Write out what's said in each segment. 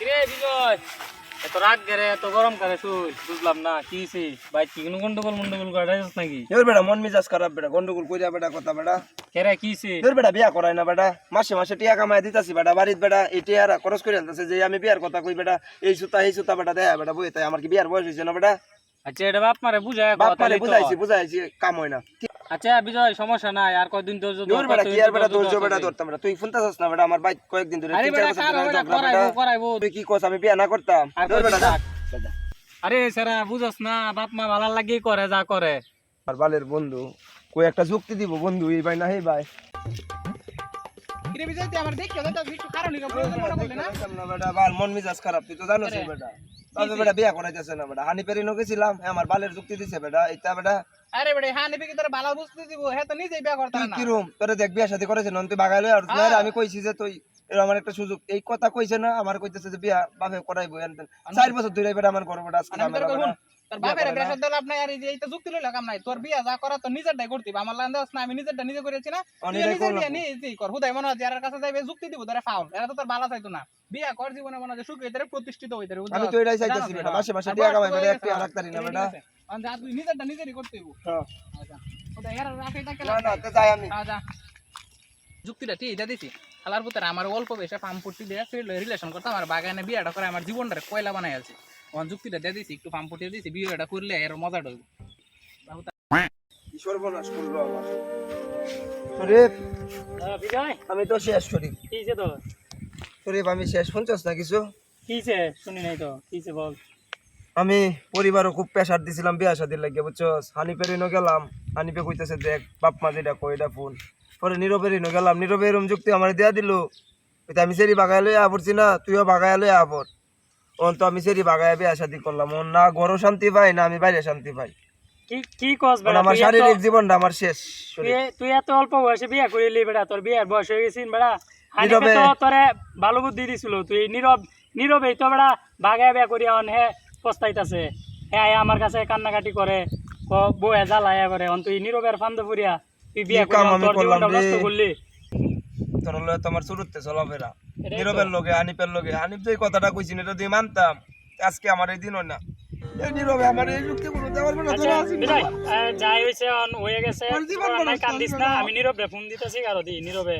কিরে বিজয়? এত রাগ গেরে এত গরম করে তুই বুঝলাম না কি হইছে? ভাই কি কোনো গন্ডগোল মন্ডগোল করে নাকি? এর বেটা মন মেজাজ খারাপ বেটা গন্ডগোল কইরা বেটা কথা বেটা। কেরে কি হইছে? এর বেটা বিয়া করাই না বেটা। মাসে মাসে টিয়া কামাই দিতাছি বেটা বাড়িত বেটা এই টিয়ারা খরচ করে আনতেছে যে আমি বিয়ার কথা কই বেটা। এই সুতা এই সুতা বেটা দেয়া বেটা বই তাই আমার কি বিয়ার বয়স হয়েছে না বেটা? আচ্ছা এটা বাপ মারে বুঝায় বাপ কথা মারে লিখো। বুঝাইছি বুঝাইছি কাম হয় না। আচ্ছা বিজয় সমস্যা নাই আর কয়দিন তোর বেটা কি আর বেটা ধৈর্য বেটা ধরতাম বেটা তুই ফোনতাছস না বেটা? আমার বাইক কয়েকদিন ধরে আরে তিন চার বেটা বছর কার ধরে ঝগড়া করাইবো বেটা। করাইবো। তুই কি কস আমি বিয়া না করতাম? আর ধর বেটা। আরে সেরা বুঝস না বাপ মা ভালো লাগি করে যা করে। আর বালের বন্ধু কই একটা যুক্তি দিব বন্ধু এই ভাই না হে ভাই? বিজয় তুই আমার তো একটু কারণ মনে করলি না? না বেটা বাল মন মেজাজ খারাপ তুই তো জানোস বেটা। তবে বেটা বিয়া করাইতেছে না বেটা। হানি পেরি গেছিলাম হ্যাঁ আমার বালের যুক্তি দিছে বেটা। এইটা বেটা আরে বেড়ে হ্যাঁ নিবি কি তোর ভালো বুঝতে দিব? হ্যাঁ তো নিজেই বিয়া করতে না কি রুম তোরে দেখ বিয়া শাদি করেছে নন তুই বাগাইলে আর তুই আমি কইছি যে তুই আমার একটা সুযোগ। এই কথা কইছে না আমার কইতেছে যে বিয়া বাপে করাইবো। চার বছর ধরে বেটা আমার করব আজকে তোর আমার বাপের বিয়া করে না। প্রেসার দিলাম না আর এই যে এইটা যুক্তি লইলা কাম নাই। তোর বিয়া যা করা তোর নিজেরটাই করতি আমার লান দাস না আমি নিজেরটা নিজে করেছি না। তুই নিজেই নিজের করলাম। কর হুদাই মনে হয় যার কাছে যাইবে যুক্তি দিব তোরে ফাউল। এরা তো তোর ভালো চাইতো না। বিয়া কর জীবনে মনে হয় সুখী তোরে প্রতিষ্ঠিত হইতে রে আমি তো এটাই চাইতেছি বেটা মাসে মাসে টিয়া কামাই করে একটি আর একটারি না বেটা? যা তুই নিজেরটা নিজেরই করতে হইব। হ্যাঁ। আচ্ছা। ওটা এরা রাখে এটা না না তো যাই আমি। আচ্ছা। যুক্তিটা ঠিক এটা দিছি। খালার পুত্র আমার অল্প বয়সে পাম্প পট্টি দিয়ে রিলেশন করতাম আমার বাগানে বিয়েটা করে আমার জীবনটা কয়লা বানাই আছে। যুক্তিটা দিয়ে দিছি একটু পাম্প পট্টি দিছি বিয়েটা করলে এর মজা ডইব সর্বনাশ করল আমার। শরীফ আমি তো শেষ শরীফ কি হইছে তো শরীফ আমি শেষ। শুনছস না কিছু? কি? শুনি নাই তো। কি বল? আমি পরিবারও খুব প্রেশার দিছিলাম বিয়া শাদির লাগিয়ে বুঝছস? হানিপের ইনো গেলাম। হানিপে কইতেছে দেখ বাপ মা যেটা কই এটা ফোন। পরে নীরবের গেলাম। নীরবের এরম যুক্তি আমার দেয়া দিল। আমি সেরি বাগায় লই আবরছি না তুইও বাগায় লই আবর। ওন তো আমি সেরি বাগায় বিয়া শাদি করলাম ওন না ঘরও শান্তি পাই না আমি বাইরে শান্তি পাই। কি কি কস বেটা আমার শারীরিক জীবনটা আমার শেষ তুই এত অল্প বয়সে বিয়া করিলি বেটা তোর বিয়ার বয়স হয়ে গেছিস বেটা হানিফে তো তোরে ভালো বুদ্ধি দিছিল তুই নীরব নীরবেই তো বেটা বাগায় বিয়া করিয়া অন হে পস্তাইতাছে। হে আয়া আমার কাছে কান্নাকাটি করে ক বউয়ে জ্বালায়া করে অন তুই নীরবের ফান্দে ফুরিয়া তুই বিয়া কি কাম করিয়া আমি তোর করলাম জীবনটা নষ্ট করলি। তোর লগে তোমার শুরুতে চলাফেরা। নীরবের লগে হানিপের লগে। হানিফ যে কথাটা কইছিন এটা তুই মানতাম। আজকে আমার এই দিন না। এই নীরবে আমার এই যুক্তি কোনো দেওয়ার বেলা ধরে আসিন না। যাই অন হয়ে গেছে। নষ্ট কান্দিস হইছে না না। আমি নীরবে ফোন দিতেছি কারও দি নীরবে।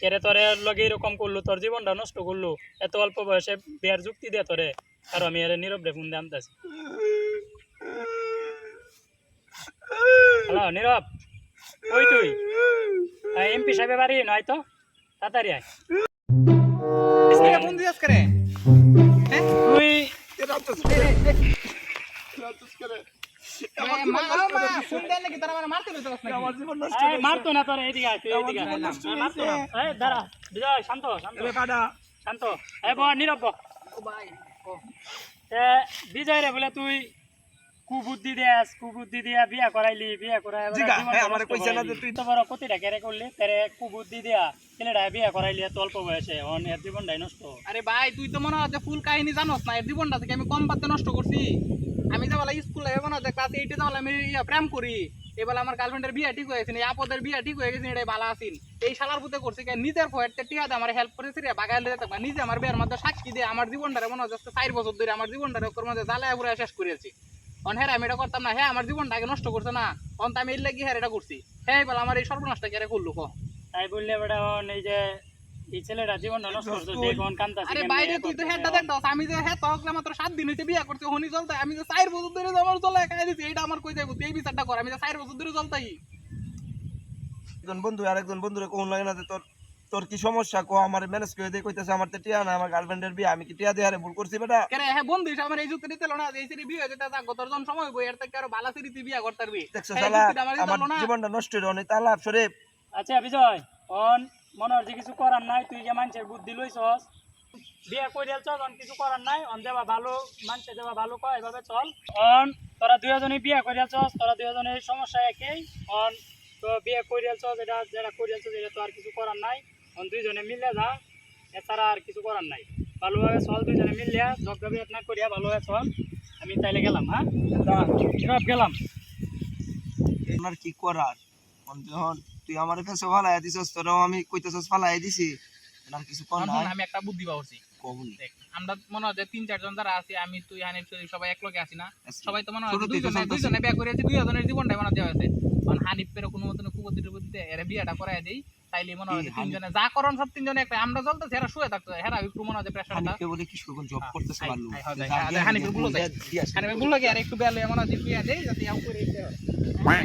কেরে তোরে লগে এরকম করল তোর জীবনটা নষ্ট করল এত অল্প বয়সে বিয়ার যুক্তি দিয়ে তোরে আর আমি এর নীরবে ফোন দিয়ে আনতেছি। হ্যালো নীরব। ওই তুই? এমপি সাহেবের বাড়ি নয় তো? তাড়াতাড়ি আয়। ফোন দিয়াস করে হ্যাঁ তুই মারতে না তোর এইদিকে মারতো না দাঁড়া বিজয় শান্ত শান্ত ব নীরব ব। ও ভাই ও তে বিজয় রে বলে তুই কুবুদ্ধি দেস কুবুদ্ধি দিয়া বিয়া করাইলি বিয়া করাই হ্যাঁ, আমারে কইছে না যে তুই- তো বড় কেরে করলি? তেরে কুবুদ্ধি দিয়া ছেলেটা বিয়া করাইলি এত অল্প বয়সে অন এর জীবনটাই নষ্ট। আরে ভাই তুই তো মনে হয় যে ফুল কাহিনী জানোস না এর জীবনটা থেকে আমি কম পাতে নষ্ট করছি। আমি যে বলা স্কুল লাইফে মনে হয় ক্লাস এইটে যাওয়ালে আমি প্রেম করি এবার আমার গার্লফ্রেন্ডের বিয়া ঠিক হয়েছে এই আপদের বিয়া ঠিক হয়ে গেছে এটাই ভালো আছিন। এই শালার পুতে করছে কি নিজের ফয়েরতে টিয়াতে আমার হেল্প করেছে রে থাকবা। নিজে আমার বিয়ের মধ্যে সাক্ষী দিয়ে আমার জীবনটারে মনে যে চার বছর ধরে আমার জীবনটারে ওর মধ্যে জ্বালায় পুরো শেষ করেছি। অন হ্যাঁ আমি এটা করতাম না হ্যাঁ আমার জীবনটা আগে নষ্ট করছে না। অন তো আমি এর লাগি হ্যাঁ এটা করছি হ্যাঁ বলে আমার এই সর্বনাশটা কেড়ে করল ক? তাই বললে বেটা অন এই যে এই ছেলেটা জীবনটা নষ্ট করছে কান্তাছে আরে বাইরে তুই তো হেডটা দেখতাস আমি যে হ্যাঁ তখন মাত্র সাত দিন হইতে বিয়া করতে হনি চলতে আমি যে চার বছর ধরে আমার চলে খাই দিছি এইটা আমার কই যাইব এই বিচারটা কর আমি যে চার বছর ধরে চলতাই। একজন বন্ধু আর একজন বন্ধুরে কোন লাগে না যে তোর তোর কি সমস্যা? কো আমার ম্যানেজ করে দিয়ে কইতেছে আমার তো টিয়া না আমার গার্লফ্রেন্ডের বিয়ে আমি কি টিয়া দিয়ে আরে ভুল করছি বেটা? কেরে হ্যাঁ বন্ধু হিসাবে আমার এই যুক্তি দিতে না এই সিরি বিয়ে হয়েছে তা গত জন সময় বই এর থেকে আরও ভালো সিরি তুই বিয়া করতে পারবি। দেখছ শালা আমার। জীবনটা নষ্ট হইল অনেক তালাপ শরীফ। আচ্ছা বিজয় অন মনে যে কিছু করার নাই তুই যে মানুষের বুদ্ধি লইছস। বিয়ে করে চল অন কিছু করার নাই অন দেবা ভালো মানুষে দেবা ভালো কয় এভাবে চল। অন তোরা দুজনে বিয়ে করে চস তোরা দুজনের সমস্যা একই। অন তো বিয়ে করে চস এটা যেটা করে চস এটা তো আর কিছু করার নাই। দুইজনে মিলে যা এছাড়া আর কিছু করার নাই। ভালোভাবে চল দুইজনে যজ্ঞ বিয়ে না করিয়া ভালোভাবে চল। আমি তাইলে গেলাম হ্যাঁ? গেলাম? আমার কি করার? যখন তুই আমার কাছে ফালাই দিছস তোরাও আমি কইতেছস ফালাই দিছি। আর কিছু কর এখন আমি একটা বুদ্ধি পাওছি দেখ, আমরা মনে হয় যে তিন চারজন যারা আছি আমি তুই হানিফ শরীফ সবাই এক লগে আছি না। সবাই তো মনে হয় দুইজনে দুইজনে বিয়ে করে আছি দুই জনের জীবনটাই মনে দেওয়া আছে কারণ হানিফ পেরে কোনো মতন কুবতি টুবতিতে এরা বিয়েটা করাই দেই। তাইলে মনে হয় তিনজনে যা করন সব তিনজনে একটা আমরা তো এরা শুয়ে থাকতো। হেরা একটু মনে হয় প্রেশারটা বলে কি সুরগুন জব হ্যাঁ, করতেছে ভালো হ্যাঁ, হ্যাঁ, হানিফেরগুলো বিয়া হানিফেরগুলো কি আর একটু বেলে মনে হয় যে বিয়ে দেই যাতে ইয়াও করে হয়।